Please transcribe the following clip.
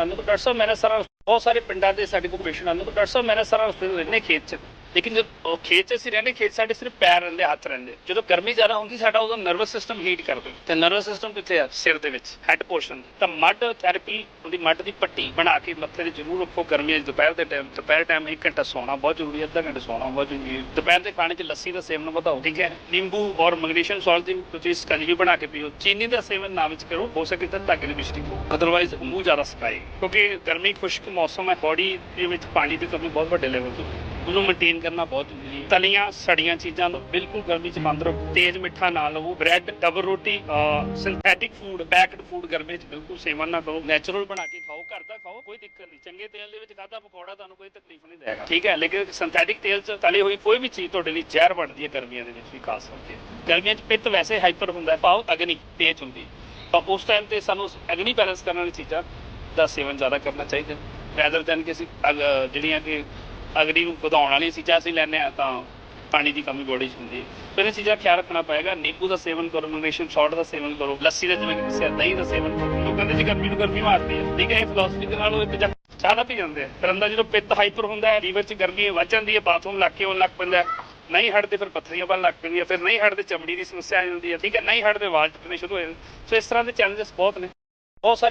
ਆਉਂਦੇ ਤਾਂ ਡਾਕਟਰ ਸਾਹਿਬ ਮੇਰੇ ਸਾਰਾ ਬਹੁਤ ਸਾਰੇ ਪਿੰਡਾਂ ਦੇ ਸਾਡੇ ਕੋਲ ਪੇਸ਼ੈਂਟ ਆਉਂਦੇ ਤਾਂ ਡਾਕਟਰ ਸਾਹਿਬ ਮੇਰੇ ਸਾਰਾ ਹਸਪਤਾਲ ਰਹਿੰਦੇ ਖੇਤ 'ਚ। ਲੇਕਿਨ ਜਦ ਉਹ ਖੇਤ 'ਚ ਅਸੀਂ ਰਹਿੰਦੇ, ਖੇਤ ਸਾਡੇ ਸਿਰਫ ਪੈਰ ਰਹਿੰਦੇ, ਹੱਥ ਰਹਿੰਦੇ। ਜਦੋਂ ਗਰਮੀ ਜ਼ਿਆਦਾ ਹੁੰਦੀ, ਸਾਡਾ ਉਦੋਂ ਨਰਵਸ ਸਿਸਟਮ ਹੀਟ ਕਰਦਾ ਤੇ ਨਰਵਸ ਸਿਸਟਮ ਕਿੱਥੇ ਆ? ਸਿਰ ਦੇ ਵਿੱਚ ਹੈਡ ਪੋਰਸ਼ਨ ਤਾਂ। ਮੱਡ ਥੈਰੇਪੀ ਉਹਦੀ ਮੱਡ ਦੀ ਪੱਟੀ ਬਣਾ ਕੇ ਮੱਥੇ ਤੇ ਜ਼ਰੂਰ ਰੱਖੋ। ਗਰਮੀਆਂ 'ਚ ਦੁਪਹਿਰ ਦੇ ਟਾਈਮ ਦੁਪਹਿਰ ਟਾਈਮ 1 ਘੰਟਾ ਸੌਣਾ ਬਹੁਤ ਜ਼ਰੂਰੀ ਹੈ, ਅੱਧਾ ਘੰਟਾ ਸੌਣਾ ਬਹੁਤ ਜ਼ਰੂਰੀ ਹੈ। ਦੁਪਹਿਰ ਦੇ ਖਾਣੇ 'ਚ ਲੱਸੀ ਦਾ ਸੇਵਨ ਵਧਾਓ ਠੀਕ ਹੈ। ਨਿੰਬੂ ਔਰ ਮੈਗਨੀਸ਼ੀਅਮ ਸਾਲਟ ਦੀ ਤੁਸੀਂ ਸਕੰਜਵੀ ਬਣਾ ਕੇ ਪੀਓ। ਚੀਨੀ ਦਾ ਸੇਵਨ ਨਾ ਵਿੱਚ ਕਰੋ, ਹੋ ਸਕੇ ਤਾਂ ਧਾਗੇ ਦੀ ਮਿਸ਼ਰੀ ਅਦਰਵਾਈਜ਼ ਮੂੰਹ ਜ਼ਿਆਦਾ ਸਕਾਏ ਕਿਉਂਕਿ ਗਰਮੀ ਖੁਸ਼ਕ ਮੌਸਮ ਹੈ ਬੋਡੀ ਦੇ ਵਿੱਚ ਪਾਣੀ ਦੀ ਕਮੀ ਬਹੁਤ ਵੱਡੇ ਲੈਵਲ ਤੋਂ। ਉਹਨੂੰ ਮੇਨਟੇਨ ਕਰਨਾ ਬਹੁਤ ਜ਼ਰੂਰੀ ਹੈ। ਤਲੀਆਂ, ਸੜੀਆਂ ਚੀਜ਼ਾਂ ਨੂੰ ਬਿਲਕੁਲ ਗਰਮੀ 'ਚ ਬੰਦ ਰੱਖੋ ਤੇਜ਼ ਮਿੱਠਾ ਨਾ ਲਵੋ। ਬ੍ਰੈਡ ਡਬਲ ਰੋਟੀ ਸਿੰਥੈਟਿਕ ਫੂਡ ਪੈਕਡ ਫੂਡ ਗਰਮੀ 'ਚ ਬਿਲਕੁਲ ਸੇਵਨ ਨਾ ਕਰੋ। ਨੈਚੁਰਲ ਬਣਾ ਕੇ ਖਾਓ, ਘਰ ਦਾ ਖਾਓ, ਕੋਈ ਦਿੱਕਤ ਨਹੀਂ। ਚੰਗੇ ਤੇਲ ਦੇ ਵਿੱਚ ਖਾਧਾ ਪਕੌੜਾ ਤੁਹਾਨੂੰ ਕੋਈ ਤਕਲੀਫ ਨਹੀਂ ਦੇਗਾ ਠੀਕ ਹੈ, ਲੇਕਿਨ ਸਿੰਥੈਟਿਕ ਤੇਲ 'ਚ ਤਲੀ ਹੋਈ ਕੋਈ ਵੀ ਚੀਜ਼ ਤੁਹਾਡੇ ਲਈ ਜ਼ਹਿਰ ਬਣਦੀ ਹੈ ਗਰਮੀਆਂ ਦੇ ਵਿੱਚ ਵੀ, ਖਾਸ ਕਰਕੇ ਗਰਮੀਆਂ 'ਚ ਪਿੱਤ ਵੈਸੇ ਹਾਈਪਰ ਹੁੰਦਾ ਹੈ। ਪਾਓ, ਅਗਨੀ, ਤੇਜ਼ ਹੁੰਦੀ ਤਾਂ ਉਸ ਟਾਈਮ ਤੇ ਸਾਨੂੰ ਅਗਨੀ ਬੈਲੈਂਸ ਕਰਨ ਵਾਲੀ ਚੀਜ਼ਾਂ ਦਾ ਸੇਵਨ ਜ਼ਿਆਦਾ ਕਰਨਾ ਚਾਹੀਦਾ ਰੈਦਰ ਦੈਨ ਕਿ ਅਸੀਂ ਜਿਹੜੀਆਂ ਕਿ ਅਗਨੀ ਨੂੰ ਵਧਾਉਣ ਵਾਲੀਆਂ ਚੀਜ਼ਾਂ ਅਸੀਂ ਲੈਂਦੇ ਆ ਤਾਂ ਪਾਣੀ ਦੀ ਕਮੀ ਬੋਡੀ 'ਚ ਹੁੰਦੀ ਹੈ। ਫਿਰ ਇਹ ਚੀਜ਼ਾਂ ਖਿਆਲ ਰੱਖਣਾ ਪਏਗਾ। ਨਿੰਬੂ ਦਾ ਸੇਵਨ ਕਰੋ ਮੈਗਨੀਸ਼ੀਅਮ ਸਾਲਟ ਦਾ ਸੇਵਨ ਕਰੋ, ਲੱਸੀ ਦਾ ਜਿਵੇਂ ਕਿ ਦਹੀਂ ਦਾ ਸੇਵਨ ਕਰੋ। ਲੋਕਾਂ ਦੇ ਜੀ ਗਰਮੀ ਨੂੰ ਗਰਮੀ ਮਾਰਦੀ ਹੈ। ਠੀਕ ਹੈ, ਇਹ ਫਿਲਾਸਫੀ ਦੇ ਨਾਲ ਉਹ ਇੱਕ ਜੱਗ ਪੀ ਜਾਂਦੇ ਆ। ਫਿਰ ਅੰਦਰ ਜਦੋਂ ਪਿੱਤ ਹਾਈਪਰ ਹੁੰਦਾ ਹੈ, ਲੀਵਰ 'ਚ ਗਰਮੀ ਵੱਧ ਜਾਂਦੀ ਹੈ ਬਾਥਰੂਮ ਲੱਗ ਕੇ ਆਉਣ ਲੱਗ ਪੈਂਦਾ ਨਹੀਂ ਹਟਦੇ ਫਿਰ ਪੱਥਰੀਆਂ ਬਣ ਲੱਗ ਪੈਂਦੀਆਂ, ਫਿਰ ਨਹੀਂ ਹਟਦੇ ਚਮੜੀ ਦੀ ਸਮੱਸਿਆ ਆ ਜਾਂਦੀ ਹੈ। ਠੀਕ ਹੈ, ਨਹੀਂ ਹਟਦੇ ਆਵਾਜ਼ ਟੁੱਟਣੇ ਸ਼ੁਰੂ ਹੋ ਜਾਂਦੀ ਸੋ ਇਸ ਤਰ੍ਹਾਂ ਦੇ ਚੈਲੰਜਸ ਬਹੁਤ ਨੇ। ਬਹੁਤ ਸਾਰੇ